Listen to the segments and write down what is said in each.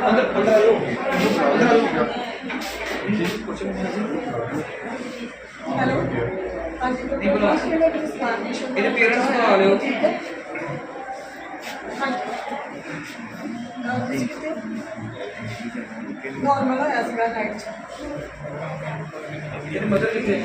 ਅੰਦਰ ਅੰਦਰ ਆਇਓ ਅੰਦਰ ਆਇਓ ਹੈਲੋ ਹਾਂਜੀ ਨਹੀਂ ਬੁਲਾ। ਇਹਦੇ ਪੇਰੈਂਟਸ ਨੂੰ ਆ ਲਿਓ ਨਾਰਮਲ ਹੈ ਸੀਗਾ ਨਾਈਟ ਇਹਦੀ ਮਦਰ ਕਿੱਥੇ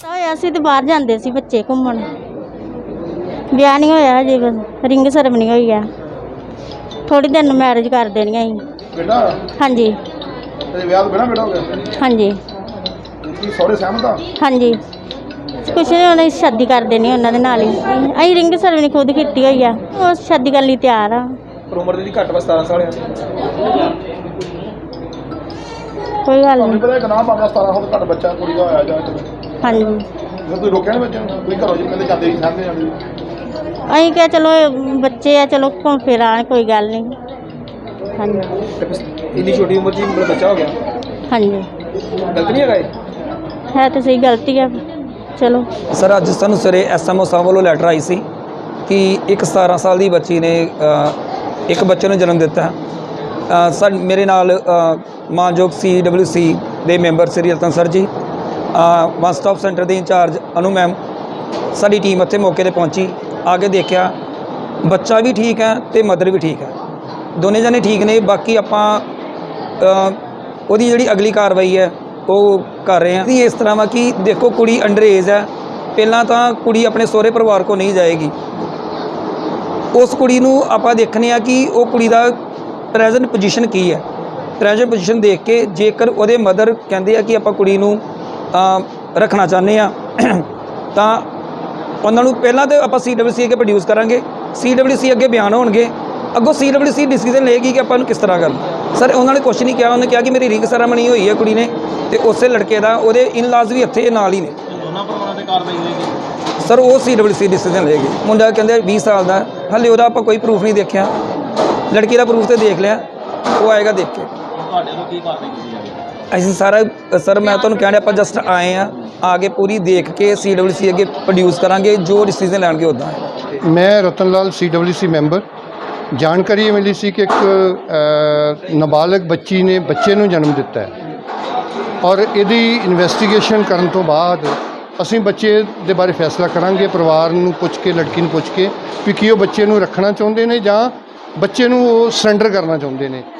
ਤਾਂ ਹੋਇਆ ਸੀ ਤੇ ਬਾਹਰ ਜਾਂਦੇ ਸੀ ਬੱਚੇ ਘੁੰਮਣ ਵਿਆਹ ਨਹੀਂ ਹੋਇਆ ਹਜੇ ਬਸ। ਰਿੰਗ ਸਰਮਨੀ ਹੋਈ ਆ ਥੋੜੀ ਦਿਨ ਨੂੰ ਮੈਰਿਜ ਕਰ ਦੇਣੀ ਸੀ। ਬੇਟਾ? ਹਾਂਜੀ। ਤੇਰੇ ਵਿਆਹ ਤੋਂ ਬਿਨਾ ਬੇਟਾ ਹੋ ਗਿਆ? ਹਾਂਜੀ। ਕੀ ਸਹੁਰੇ ਸਹਿਮਤ ਆ? ਹਾਂਜੀ। ਕੁਛ ਨਹੀਂ ਉਹਨਾਂ ਦੀ ਸ਼ਾਦੀ ਕਰ ਦੇਣੀ ਉਹਨਾਂ ਦੇ ਨਾਲ ਹੀ। ਅਸੀਂ ਰਿੰਗ ਸਰਮਨੀ ਖੁਦ ਕੀਤੀ ਹੋਈ ਆ। ਉਹ ਸ਼ਾਦੀ ਕਰਨ ਲਈ ਤਿਆਰ ਆ। ਪਰ ਉਮਰ ਦੀ ਘੱਟ ਵਾ 17 ਸਾਲ ਆ। ਕੋਈ ਗੱਲ ਤੁਹਾਨੂੰ ਨਹੀਂ। ਪਤਾ ਨਾਮ ਆਉਂਦਾ 17 ਸਾਲ ਤੋਂ ਘੱਟ ਬੱਚਾ ਕੁੜੀ ਦਾ ਹੋਇਆ ਜਾਂ ਹਾਂਜੀ। ਫਿਰ ਤੁਸੀਂ ਰੋਕਿਆ ਨਹੀਂ ਬੱਚੇ ਨੂੰ? ਕੋਈ ਘਰੋਂ ਜਿੰਨੇ ਦੇ ਜਾਂਦੇ ਹੀ ਸਾਹਮਣੇ ਜਾਂਦੇ ਅਸੀਂ ਕਿਹਾ ਚਲੋ ਇਹ ਬੱਚੇ ਆ ਚਲੋ ਘੁੰਮ ਫਿਰ ਆਉਣ ਕੋਈ ਗੱਲ ਨਹੀਂ। ਹਾਂਜੀ। ਤੇ ਬਸ ਇੰਨੀ ਛੋਟੀ ਉਮਰ 'ਚ ਹੀ ਮਤਲਬ ਬੱਚਾ ਹੋ ਗਿਆ? ਹਾਂਜੀ। ਗਲਤ ਨਹੀਂ ਹੈਗਾ ਇਹ? ਹੈ ਤਾਂ ਸਹੀ ਗਲਤੀ ਆ। ਚਲੋ। ਸਰ ਅੱਜ ਸਾਨੂੰ ਸਵੇਰੇ ਐਸਐਮਓ ਸਾਹਿਬ ਵੱਲੋਂ ਲੈਟਰ ਆਈ ਸੀ ਕਿ ਇੱਕ 17 ਸਾਲ ਦੀ ਬੱਚੀ ਨੇ ਅ, ਇੱਕ ਬੱਚੇ ਨੂੰ ਜਨਮ ਦਿੱਤਾ। ਅ, ਸਰ ਮੇਰੇ ਨਾਲ ਅ, ਮਾਨਯੋਗ ਸੀ ਦੇ member Shri Ratan sir ji one stop centre ਦੇ ਇੰਚਾਰਜ ਅਨੂ ਮੈਮ ਸਾਡੀ ਟੀਮ ਇੱਥੇ ਮੌਕੇ ਤੇ ਪਹੁੰਚੀ। ਆ ਕੇ ਦੇਖਿਆ, ਬੱਚਾ ਵੀ ਠੀਕ ਹੈ ਤੇ ਮਦਰ ਵੀ ਠੀਕ ਹੈ। ਦੋਨੇ ਜਣੇ ਠੀਕ ਨੇ, ਬਾਕੀ ਆਪਾਂ ਉਹਦੀ ਜਿਹੜੀ ਅਗਲੀ ਕਾਰਵਾਈ ਹੈ, ਉਹ ਕਰ ਰਹੇ ਹਾਂ। ਵੀ ਇਸ ਤਰ੍ਹਾਂ ਵਾ ਕਿ ਦੇਖੋ ਕੁੜੀ ਅੰਡਰ ਏਜ ਹੈ, ਪਹਿਲਾਂ ਤਾਂ ਕੁੜੀ ਆਪਣੇ ਸਹੁਰੇ ਪਰਿਵਾਰ ਕੋ ਨਹੀਂ ਜਾਏਗੀ। ਉਸ ਕੁੜੀ ਨੂੰ ਆਪਾਂ ਦੇਖਨੇ ਆ ਕਿ ਉਹ ਕੁੜੀ ਦਾ ਪ੍ਰੈਜ਼ੈਂਟ ਪੋਜੀਸ਼ਨ ਕੀ ਹੈ। ਪ੍ਰੈਜ਼ੈਂਟ ਪੋਜੀਸ਼ਨ ਦੇਖ ਕੇ ਜੇਕਰ ਉਹਦੇ ਮਦਰ ਕਹਿੰਦੇ ਆ ਕਿ ਆਪਾਂ ਕੁੜੀ ਨੂੰ ਰੱਖਣਾ ਚਾਹੁੰਦੇ ਆ ਤਾਂ ਉਹਨਾਂ ਨੂੰ ਪਹਿਲਾਂ ਤੇ ਆਪਾਂ ਸੀਡਬਲਯੂਸੀ ਅੱਗੇ ਪ੍ਰੋਡਿਊਸ ਕਰਾਂਗੇ। ਸੀਡਬਲਯੂਸੀ ਅੱਗੇ ਬਿਆਨ ਹੋਣਗੇ। ਅੱਗੋਂ ਸੀਡਬਲਯੂਸੀ ਡਿਸੀਜਨ ਲਏਗੀ ਕਿ ਆਪਾਂ ਨੂੰ ਕਿਸ ਤਰ੍ਹਾਂ ਕਰਨਾ। ਸਰ ਉਹਨਾਂ ਨੇ ਕੁਝ ਨਹੀਂ ਕਿਹਾ। ਉਹਨੇ ਕਿਹਾ ਕਿ ਮੇਰੀ ਰਿੰਗ ਸੈਰਾਮਨੀ ਹੋਈ ਹੈ ਕੁੜੀ ਨੇ ਤੇ ਉਸੇ ਲੜਕੇ ਦਾ ਉਹਦੇ ਇਨ-ਲਾਜ਼ ਵੀ ਇੱਥੇ ਨਾਲ ਹੀ ਨੇ। ਦੋਨਾਂ ਪਰਿਵਾਰਾਂ ਤੇ ਕਾਰਵਾਈ ਹੋਏਗੀ? ਸਰ ਉਹ ਸੀਡਬਲਯੂਸੀ ਡਿਸੀਜਨ ਲਏਗੀ। ਮੁੰਡਾ ਕਹਿੰਦੇ 20 ਸਾਲ ਦਾ। ਹਲੇ ਉਹਦਾ ਆਪਾਂ ਕੋਈ ਪ੍ਰੂਫ ਨਹੀਂ ਦੇਖਿਆ। ਲੜਕੀ ਦਾ ਪ੍ਰੂਫ ਤੇ ਦੇਖ ਲਿਆ। ਉਹ ਆਏਗਾ ਦੇਖ ਕੇ। ਤੁਹਾਡੇ ਤੋਂ ਕੀ ਕਾਰਵਾਈ ਕੀਤੀ ਜਾਵੇਗੀ? ਅਸੀਂ ਸਾਰਾ ਸਰ ਮੈਂ ਤੁਹਾਨੂੰ ਕਹਿਣਾ ਆਪਾਂ ਜਸਟ ਆਏ ਆ। ਆ ਕੇ ਪੂਰੀ ਦੇਖ ਕੇ ਸੀਡਬਲਯੂਸੀ ਅੱਗੇ ਪ੍ਰੋਡਿਊਸ ਕਰਾਂਗੇ, ਜੋ ਡਿਸੀਜਨ ਲੈਣਗੇ ਉਦਾਂ ਮੈਂ ਰਤਨ ਲਾਲ ਸੀਡਬਲਯੂਸੀ ਮੈਂਬਰ ਜਾਣਕਾਰੀ ਇਹ ਮਿਲੀ ਸੀ ਕਿ ਇੱਕ ਨਾਬਾਲਗ ਬੱਚੀ ਨੇ ਬੱਚੇ ਨੂੰ ਜਨਮ ਦਿੱਤਾ ਹੈ। ਔਰ ਇਹਦੀ ਇਨਵੈਸਟੀਗੇਸ਼ਨ ਕਰਨ ਤੋਂ ਬਾਅਦ ਅਸੀਂ ਬੱਚੇ ਦੇ ਬਾਰੇ ਫੈਸਲਾ ਕਰਾਂਗੇ, ਪਰਿਵਾਰ ਨੂੰ ਪੁੱਛ ਕੇ, ਲੜਕੀ ਨੂੰ ਪੁੱਛ ਕੇ, ਵੀ ਕੀ ਉਹ ਬੱਚੇ ਨੂੰ ਰੱਖਣਾ ਚਾਹੁੰਦੇ ਨੇ ਜਾਂ ਬੱਚੇ ਨੂੰ ਉਹ ਸਰੈਂਡਰ ਕਰਨਾ ਚਾਹੁੰਦੇ ਨੇ।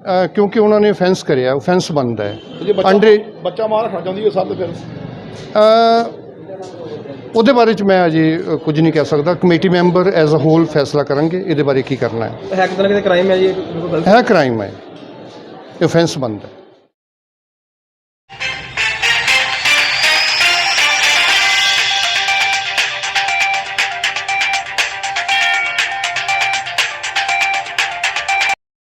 ਅ, ਕਿਉਂਕਿ ਉਹਨਾਂ ਨੇ ਫੈਂਸ ਕਰਿਆ ਉਹ ਬਣਦਾ ਹੈ। ਜੇ ਬੱਚਾ ਅੰਡਰ ਬੱਚਾ ਮਾਰ ਰੱਖਣਾ ਚਾਹੁੰਦੀ ਹੈ ਸਭ ਫਿਰ? ਅ, ਉਹਦੇ ਬਾਰੇ ਚ ਮੈਂ ਅਜੇ ਅ, ਕੁਝ ਨਹੀਂ ਕਹਿ ਸਕਦਾ। Committee member as a whole ਫੈਸਲਾ ਕਰਾਂਗੇ ਇਹਦੇ ਬਾਰੇ ਕੀ ਕਰਨਾ ਹੈ। ਹੈ ਕਿਤੇ ਨਾ ਕਿਤੇ ਕ੍ਰਾਈਮ ਹੈ ਜੀ? ਇਹ ਬਿਲਕੁਲ ਗਲਤ ਹੈ। ਕ੍ਰਾਈਮ ਹੈ ਇਹ offense ਬਣਦਾ ਹੈ।